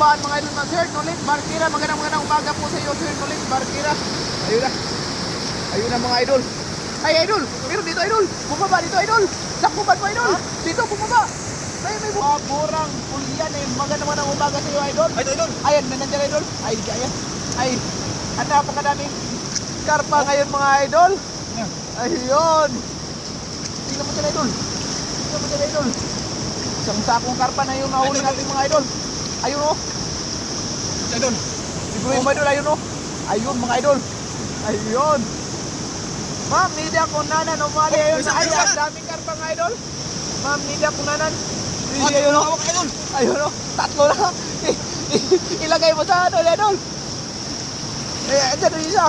babaan mga idol na Sir Nolit Barkira. Magandang magandang umaga po sa iyo Sir Nolit Barkira. Ayun na. Ayun na mga idol. Ay idol, meron dito idol. Bumaba dito idol. Sakbuban mo idol. Dito bumaba. Ay may buburang pulyan eh. Magandang magandang umaga sa iyo idol. Ay, idol. Ayan, na nandiyan idol. Ay, ayan. Ay, ang napakadaming karpa ngayon mga idol. Ayun. Tingnan mo dyan idol. Tingnan mo dyan idol. Isang sakong karpa na yung nahuli natin mga idol. Ayun oh. Idol. Siguro yung mga idol, ayun oh. Ayun mga idol. Ayun. Ma'am, Nidia Kunanan, umali Oh, ayun. isa, Ay, isa. ang daming karpa mga idol. Ma'am, Nidia Kunanan. Ay, Nidia, ayun oh. idol. Ayun o, tatlo na. Ilagay mo sa ano, idol. Eh, andyan yung isa.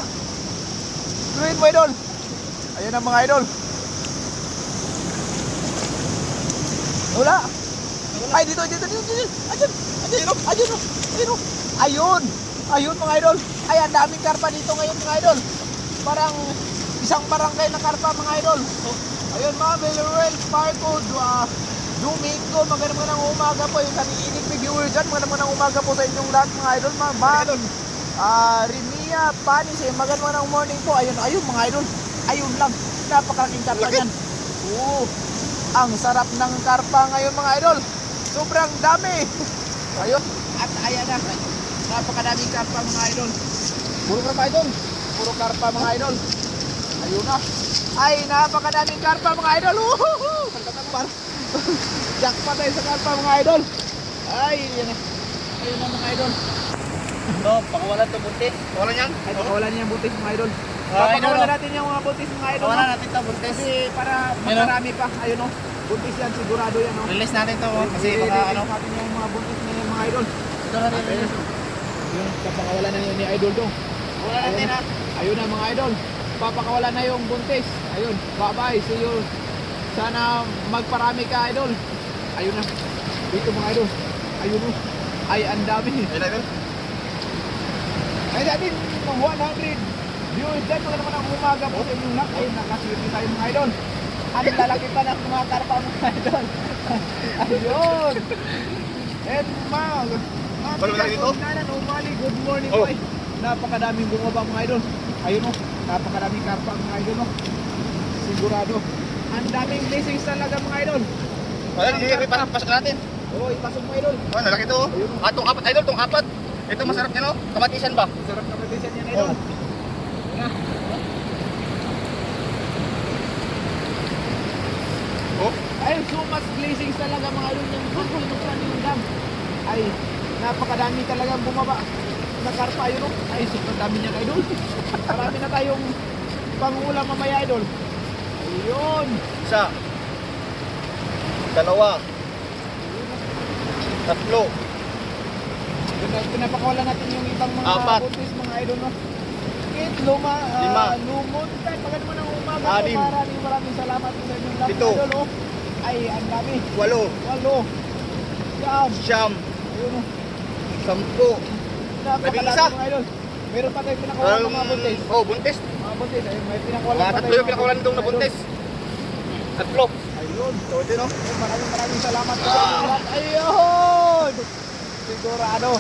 Gawin mo, idol. Ayun ang mga idol. Wala. Ay, dito, dito, dito, dito. Andyan, o, ayun o. Ayun. Ayun, mga idol. Ay, ang daming karpa dito ngayon, mga idol. Parang isang barangay na karpa, mga idol. Ayun, mga Villarreal, Parco, uh, Domingo, magandang magandang umaga po. Yung kami inig viewer dyan, magandang magandang umaga po sa inyong lahat, mga idol. Mga Idol. Ah, Rimia, Panis, eh, magandang magandang morning po. Ayun, ayun, mga idol. Ayun lang. Napakalaking karpa Laki. yan. Oo. Ang sarap ng karpa ngayon, mga idol. Sobrang dami. Ayun. At ayan na. Napakadaming karpa, mga idol. Puro karpa, idol. Puro karpa mga idol. Ayun na. Ay, napakadaming karpa mga idol. Woohoo! Pagkatakbar. Jackpot tayo sa karpa mga idol. Ay, yan na. Ayun na mga idol. No, pakawalan to buntis. Pakawalan yan. Ay, pakawalan niya yung butis mga idol. Papakawalan natin yung mga butis mga idol. Pakawalan no? natin to buntis. Kasi para makarami pa. Ayun o. Buntis yan, sigurado yan o. Release natin to oh, kasi baka ano. natin yung mga buntis na yung mga idol. Ito natin. Ayun. Yung papakawalan na yun ni idol to. Pakawalan natin ha. Ayun na mga idol. Papakawala na yung buntis. Ayun. Bye-bye. See you. Sana magparami ka idol. Ayun na. Dito mga idol. Ayun o. Ay, ang dami. Ayun, idol. Ay, dami. Mga 100 viewers dyan. Mga naman ang umaga po sa inyong lahat. Ayun, nakaswerte tayo mga idol. Ang lalaki pa ng mga karpa mga idol. Ayun. And mag. Wala ba tayo dito? Nanan, umali. Good morning Oh. po. Ay, napakadaming bumaba mga idol. Ayun o. Napakadaming karpa mga idol o. Sigurado. Ang daming blessings talaga mga idol. Wala, hindi, pasok, pasok natin. Oo, ipasok mo idol. Oh, nalaki to. Ayun. Ah, tong apat, idol, tong apat. Ito masarap niya, no? Kamatisan ba? Sarap na petition yan idol. Oh. Na. Oh. Ay, so blessings talaga mga idol yung pagpunta ng dam. Ay, napakadami talagang bumaba na karpa yun. Ay, super dami niya idol. Marami na tayong pangulam mamaya idol. Ayun. Isa. Dalawa. Tatlo. Pina- Pinapakawalan natin yung ibang mga Apat. buntis mga idol no. Kit, luma, uh, Lima. lumot, tayo maganda mo ng umaga. Anim. Maraming maraming salamat sa inyong lahat Pito. idol. Oh. Ay, ang dami. Walo. Walo. Siyam. Siyam. Ayun. Sampu. Napakalaki isa. Meron pa tayong pinakawalan ng mga buntis. Oh, buntis. Mga buntis, ayun, may pinakawalan pa tatlo tayo yung pinakawalan itong na buntis. Tatlo. Ayun. Ito, no? Maraming maraming salamat lahat. Ayun! Sigurado.